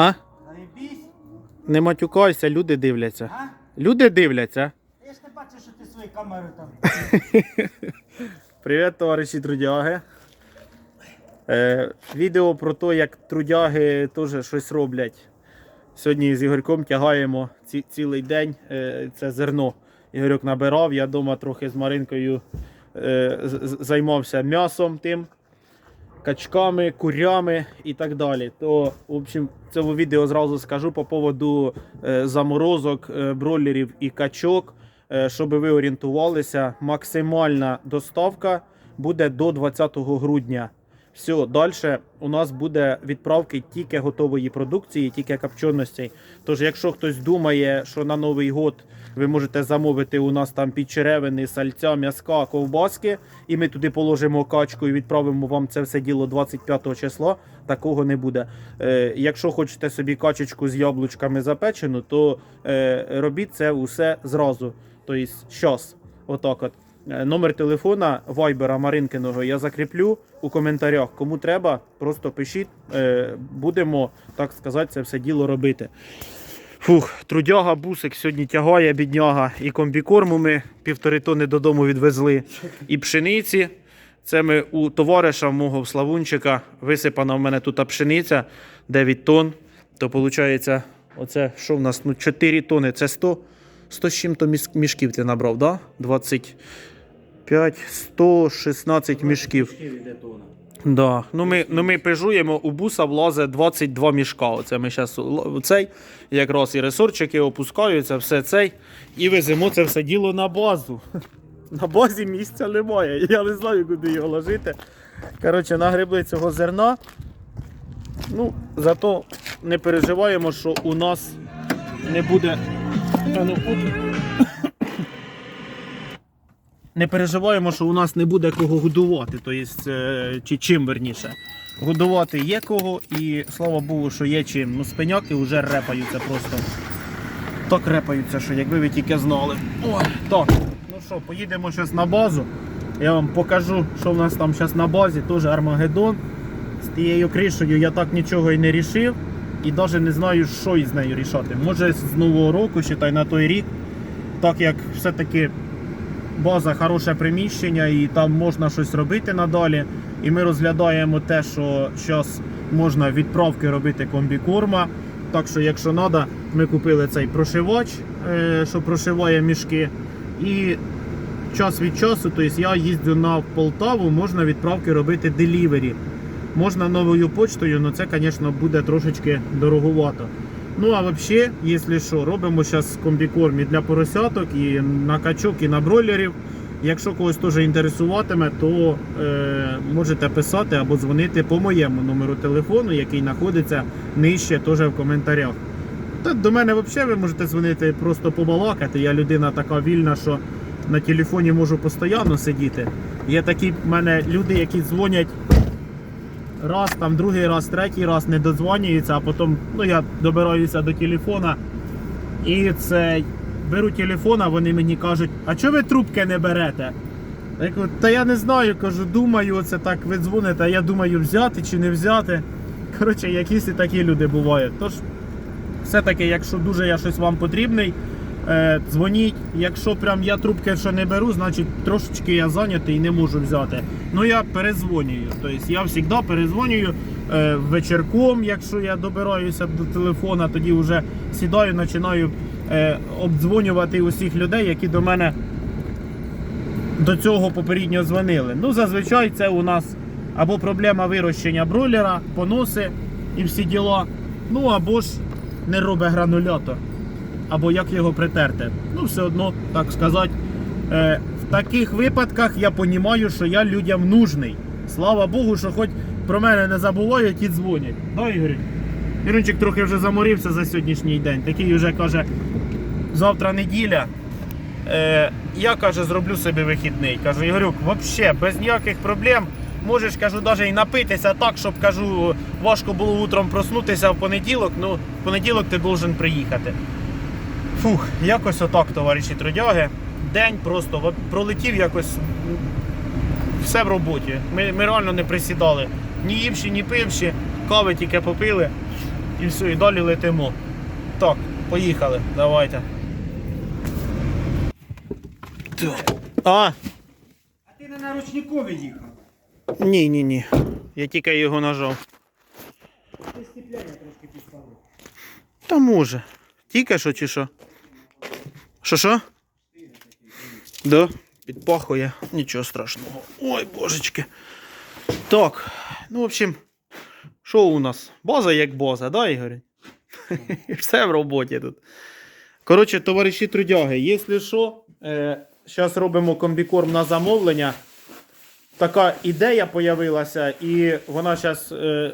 А? Заєбісь? Не матюкайся, люди дивляться. А? Люди дивляться. Я ж не бачу, що ти свої камери там. Привіт, товариші трудяги. Е, відео про те, як трудяги теж щось роблять. Сьогодні з Ігорьком тягаємо ці, цілий день е, це зерно. Ігорьок набирав, я вдома трохи з Маринкою е, займався м'ясом тим, качками, курями і так далі. То, в общем, в цьому відео зразу скажу по поводу е, заморозок, е, бройлерів і качок. Е, щоб ви орієнтувалися, максимальна доставка буде до 20 грудня. Все, далі у нас буде відправки тільки готової продукції, тільки копченостей. Тож, якщо хтось думає, що на Новий год ви можете замовити у нас там підчеревини, сальця, м'язка, ковбаски, і ми туди положимо качку і відправимо вам це все діло 25 числа, такого не буде. Е, якщо хочете собі качечку з яблучками запечену, то е, робіть це усе зразу. Тобто, щас. Отак от. Е, Номер телефона Вайбера Маринкиного я закріплю у коментарях. Кому треба, просто пишіть. Е, Будемо, так сказати, це все діло робити. Фух, трудяга бусик сьогодні тягає бідняга. І комбікорму ми півтори тони додому відвезли. І пшениці. Це ми у товариша мого Славунчика. Висипана в мене тут пшениця 9 тонн. То виходить, оце що в нас? Ну, 4 тони. Це 100, 100 з чим-то мішків ти набрав, да? 25, 116 мішків. Да. Ну, ми, ну ми пежуємо, у буса влазить 22 мішка. Оце ми зараз цей, якраз і ресорчики опускаються, все цей. І веземо це все діло на базу. На базі місця немає. Я не знаю, куди його ложити. Коротше, нагребли цього зерна. Ну, зато не переживаємо, що у нас не буде. Та ну. Не переживаємо, що у нас не буде кого годувати, тобто, чи чим верніше. Годувати є кого, і слава Богу, що є чим. Ну, спиняки вже репаються просто. Так репаються, що якби ви тільки знали. О, так. Ну що, поїдемо зараз на базу. Я вам покажу, що в нас там зараз на базі. Теж Армагеддон. З тією кришею я так нічого і не рішив. І навіть не знаю, що із нею рішати. Може з нового року, ще та й на той рік. Так як все-таки база хороше приміщення і там можна щось робити надалі. І ми розглядаємо те, що зараз можна відправки робити комбікорма. Так що, якщо треба, ми купили цей прошивач, е, що прошиває мішки. І час від часу, тобто я їздю на Полтаву, можна відправки робити делівері. Можна новою почтою, але це, звісно, буде трошечки дороговато. Ну а взагалі, якщо що, робимо зараз комбікорм і для поросяток, і на качок, і на бройлерів. Якщо когось теж інтересуватиме, то е, можете писати або дзвонити по моєму номеру телефону, який знаходиться нижче теж в коментарях. Та до мене взагалі ви можете дзвонити, просто побалакати. Я людина така вільна, що на телефоні можу постійно сидіти. Є такі в мене люди, які дзвонять раз, там другий раз, третій раз не додзвонюються, а потім ну, я добираюся до телефона і це беру телефон, а вони мені кажуть, а чого ви трубки не берете? Я кажу, та я не знаю, кажу, думаю, оце так ви дзвоните, а я думаю, взяти чи не взяти. Коротше, якісь і такі люди бувають. Тож, все-таки, якщо дуже я щось вам потрібний, дзвоніть. Якщо прям я трубки що не беру, значить трошечки я зайнятий і не можу взяти. Ну я перезвонюю. Тобто я завжди перезвонюю е, вечірком, якщо я добираюся до телефона, тоді вже сідаю, починаю е, обдзвонювати усіх людей, які до мене до цього попередньо дзвонили. Ну, зазвичай це у нас або проблема вирощення бройлера, поноси і всі діла. Ну або ж не робить гранулятор. Або як його притерти. Ну, все одно, так сказати. Е, в таких випадках я розумію, що я людям нужний. Слава Богу, що хоч про мене не забувають і дзвонять. Да, Ігор? Іринчик трохи вже заморився за сьогоднішній день. Такий вже каже, завтра неділя. Е, я каже, зроблю собі вихідний. Кажу, Ігорюк, взагалі без ніяких проблем. Можеш, кажу, навіть і напитися так, щоб кажу, важко було утром проснутися в понеділок. Ну, в понеділок ти должен приїхати. Фух, якось отак, товариші трудяги. День просто пролетів якось все в роботі. Ми, ми реально не присідали. Ні ївши, ні пивши, кави тільки попили. І все, і далі летимо. Так, поїхали, давайте. А, А ти не на ручникові їхав. ні, ні, ні. Я тільки його нажав. Ти стіпляння трошки підставив. Та може. Тільки що чи що? Що що? Да, підпахує. Нічого страшного. Ой, божечки. Так, ну, в общем, що у нас? База як база, да, Ігор? Все в роботі тут. Коротше, товариші трудяги, якщо що, е, зараз робимо комбікорм на замовлення. Така ідея появилася, і вона зараз, е,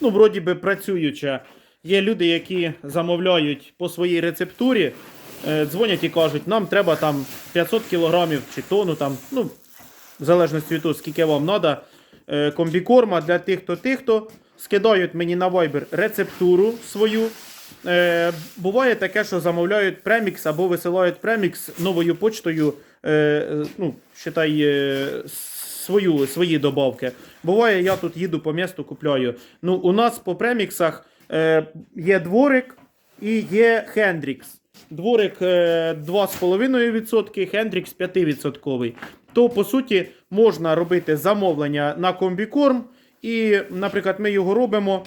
ну, вроді би, працююча. Є люди, які замовляють по своїй рецептурі, е, дзвонять і кажуть, нам треба там 500 кілограмів чи тонну, там, ну, в залежності від того, скільки вам треба, е, комбікорма для тих, хто тих, хто скидають мені на Viber рецептуру свою. Е, буває таке, що замовляють премікс або висилають премікс новою почтою, е, е, ну, считай, е, свою, свої добавки. Буває, я тут їду по місту, купляю. Ну, у нас по преміксах е, є дворик і є Хендрікс. Дворик е, 2,5%, Хендрікс 5%. То, по суті, можна робити замовлення на комбікорм. І, наприклад, ми його робимо,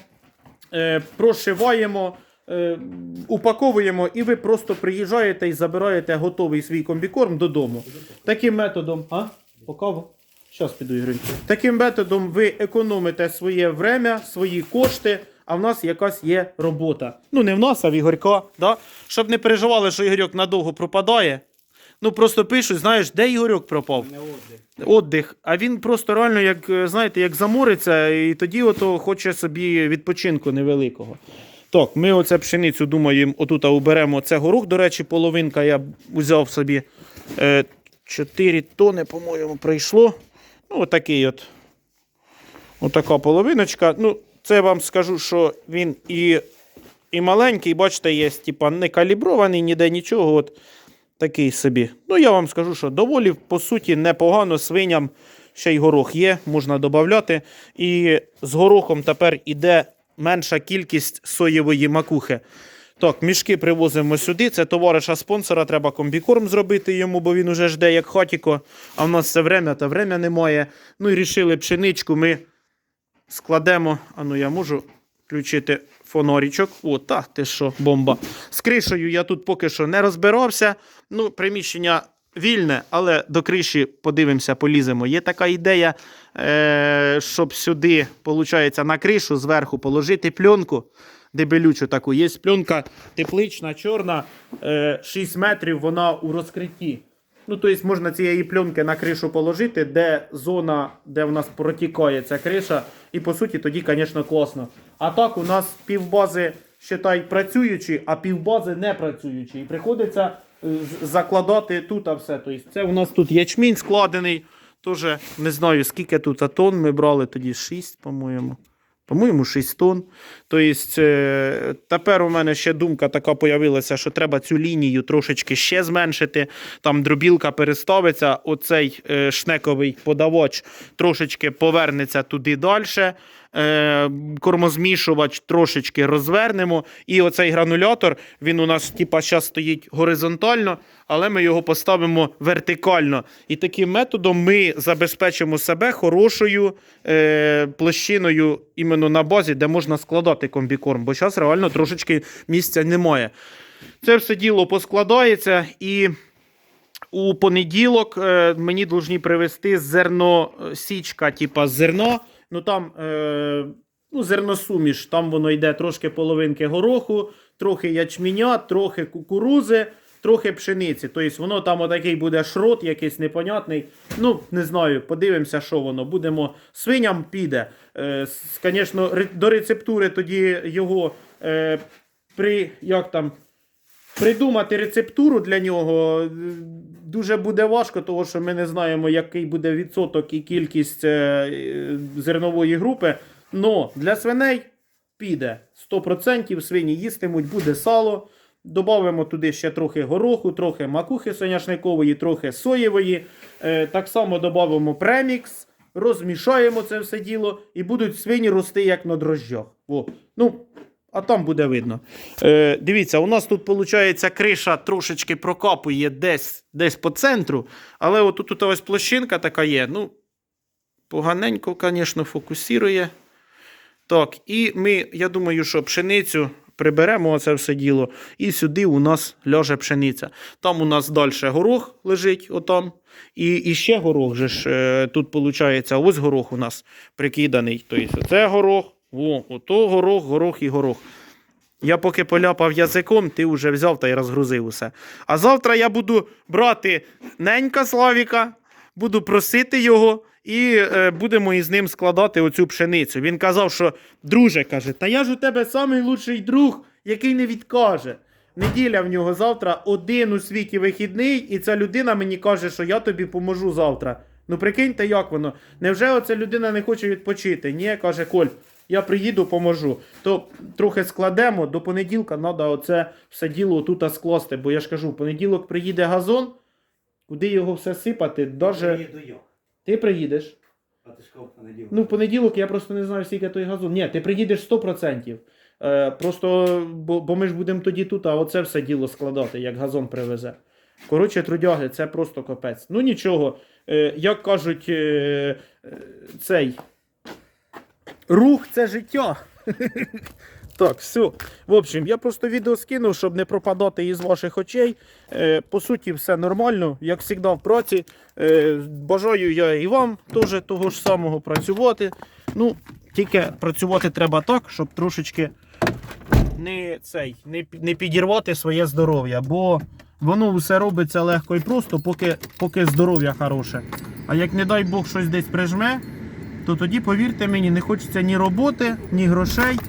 е, прошиваємо, е, упаковуємо, і ви просто приїжджаєте і забираєте готовий свій комбікорм додому. Таким методом. А? По каву? Щас піду Ігор. Таким методом ви економите своє время, свої кошти, а в нас якась є робота. Ну, не в нас, а в Ігорька. Да? Щоб не переживали, що Ігорьок надовго пропадає. Ну просто пишуть, знаєш, де Ігорьок пропав? Не отдих. Отдих. А він просто реально, як е, знаєте, як замориться, і тоді ото хоче собі відпочинку невеликого. Так, ми оце пшеницю думаємо, отут уберемо. Це горох, до речі, половинка я взяв собі е, 4 тони, по-моєму, прийшло. Ну, отакий от. Отака половиночка. Ну, це я вам скажу, що він і, і маленький, бачите, є, типа, не калібрований, ніде нічого. От такий собі. Ну, я вам скажу, що доволі, по суті, непогано свиням. Ще й горох є, можна додати. І з горохом тепер іде менша кількість соєвої макухи. Так, мішки привозимо сюди. Це товариша спонсора, треба комбікорм зробити йому, бо він уже жде як хатіко. А в нас це время, та время немає. Ну і рішили пшеничку ми складемо. А ну я можу включити фонарічок. О, та ти що, бомба. З кришею я тут поки що не розбирався. Ну, приміщення вільне, але до криші подивимося, поліземо. Є така ідея, е- щоб сюди, виходить, на кришу зверху положити пленку. Дебелючу таку. Є пленка теплична, чорна, е, 6 метрів, вона у розкритті. Ну, тобто можна цієї пленки на кришу положити, де зона, де в нас протікає ця криша. І по суті тоді, звісно, класно. А так у нас півбази считай, працюючі, а півбази не працюючі. І приходиться е, закладати тут а все. Тобто це у нас тут ячмінь складений. Тоже не знаю, скільки тут а тонн ми брали тоді 6, по-моєму. По-моєму, 6 тонн. Тобто, е, тепер у мене ще думка така появилася, що треба цю лінію трошечки ще зменшити. Там дробілка переставиться, оцей е, шнековий подавач трошечки повернеться туди далі. Е, кормозмішувач трошечки розвернемо. І оцей гранулятор, він у нас типа зараз стоїть горизонтально, але ми його поставимо вертикально. І таким методом ми забезпечимо себе хорошою е, площиною іменно на базі, де можна складати комбікорм, бо зараз реально трошечки місця немає. Це все діло поскладається і. У понеділок е, мені повинні привезти зерно е, січка, типа зерно. Ну там е, ну, зерносуміш, там воно йде трошки половинки гороху, трохи ячменя, трохи кукурузи, трохи пшениці. Тобто воно там отакий буде шрот, якийсь непонятний. Ну, не знаю, подивимося, що воно. Будемо свиням піде. Е, Звісно, до рецептури тоді його е, при як там. Придумати рецептуру для нього е, дуже буде важко, тому що ми не знаємо, який буде відсоток і кількість е, е, зернової групи. Но для свиней піде 100%, свині їстимуть, буде сало. Добавимо туди ще трохи гороху, трохи макухи соняшникової, трохи соєвої. Так само додамо премікс, розмішаємо це все діло і будуть свині рости як на дрожжах. О. Ну, а там буде видно. Е, дивіться, у нас тут, виходить, криша трошечки прокапує десь, десь по центру, але от тут ось площинка така є. Ну, поганенько, звісно, фокусує. Так, і ми, я думаю, що пшеницю приберемо оце все діло, і сюди у нас ляже пшениця. Там у нас далі горох лежить, отам. І, і ще горох же ж е, тут виходить, ось горох у нас прикиданий. Тобто це горох, о, ото горох, горох і горох. Я поки поляпав язиком, ти вже взяв та й розгрузив усе. А завтра я буду брати ненька Славіка, буду просити його і е, будемо із ним складати оцю пшеницю. Він казав, що друже, каже, та я ж у тебе найкращий друг, який не відкаже. Неділя в нього завтра один у світі вихідний, і ця людина мені каже, що я тобі поможу завтра. Ну прикиньте, як воно. Невже оця людина не хоче відпочити? Ні, каже Коль, я приїду, поможу. То трохи складемо, до понеділка треба оце все діло тут скласти. Бо я ж кажу, в понеділок приїде газон, куди його все сипати, даже... Ти приїдеш. А ти сказав понеділок. Ну, в понеділок я просто не знаю, скільки той газон. Ні, ти приїдеш 100%. Е, просто, бо, бо ми ж будемо тоді тут, а оце все діло складати, як газон привезе. Коротше, трудяги, це просто капець. Ну нічого, е, як кажуть, е, е, цей рух це життя. Так, все. В общем, я просто відео скинув, щоб не пропадати із ваших очей. Е, по суті, все нормально, як завжди в праці. Е, бажаю я і вам теж того ж самого працювати. Ну, тільки працювати треба так, щоб трошечки не, цей, не, не підірвати своє здоров'я, бо воно все робиться легко і просто, поки, поки здоров'я хороше. А як не дай Бог щось десь прижме, то тоді, повірте мені, не хочеться ні роботи, ні грошей,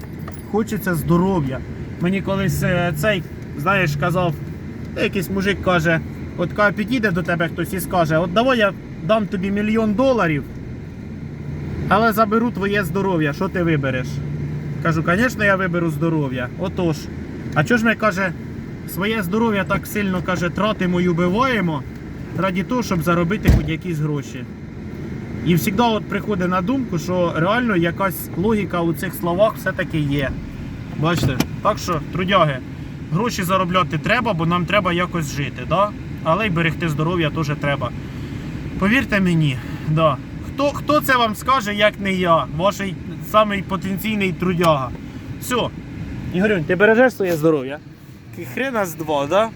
хочеться здоров'я. Мені колись е, цей, знаєш, казав, якийсь мужик каже, от каже, підійде до тебе хтось і скаже, от давай я дам тобі мільйон доларів, але заберу твоє здоров'я, що ти вибереш? Кажу, звісно, я виберу здоров'я. Отож. А чого ж ми каже, своє здоров'я так сильно каже, тратимо і убиваємо раді того, щоб заробити хоч якісь гроші. І завжди от приходить на думку, що реально якась логіка у цих словах все-таки є. Бачите? Так що, трудяги, гроші заробляти треба, бо нам треба якось жити, да? але й берегти здоров'я теж треба. Повірте мені, да. хто, хто це вам скаже, як не я, ваш самий потенційний трудяга. Все. Ігорюнь, ти бережеш своє здоров'я? Хрена з два, да?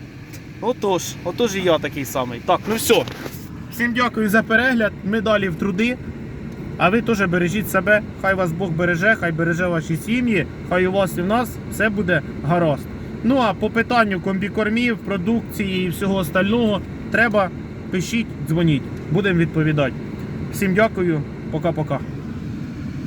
Отож, отож і я такий самий. Так, ну все. Всім дякую за перегляд. Ми далі в труди. А ви теж бережіть себе, хай вас Бог береже, хай береже ваші сім'ї, хай у вас і в нас все буде гаразд. Ну а по питанню комбікормів, продукції і всього остального треба пишіть, дзвоніть. Будемо відповідати. Всім дякую, пока-пока.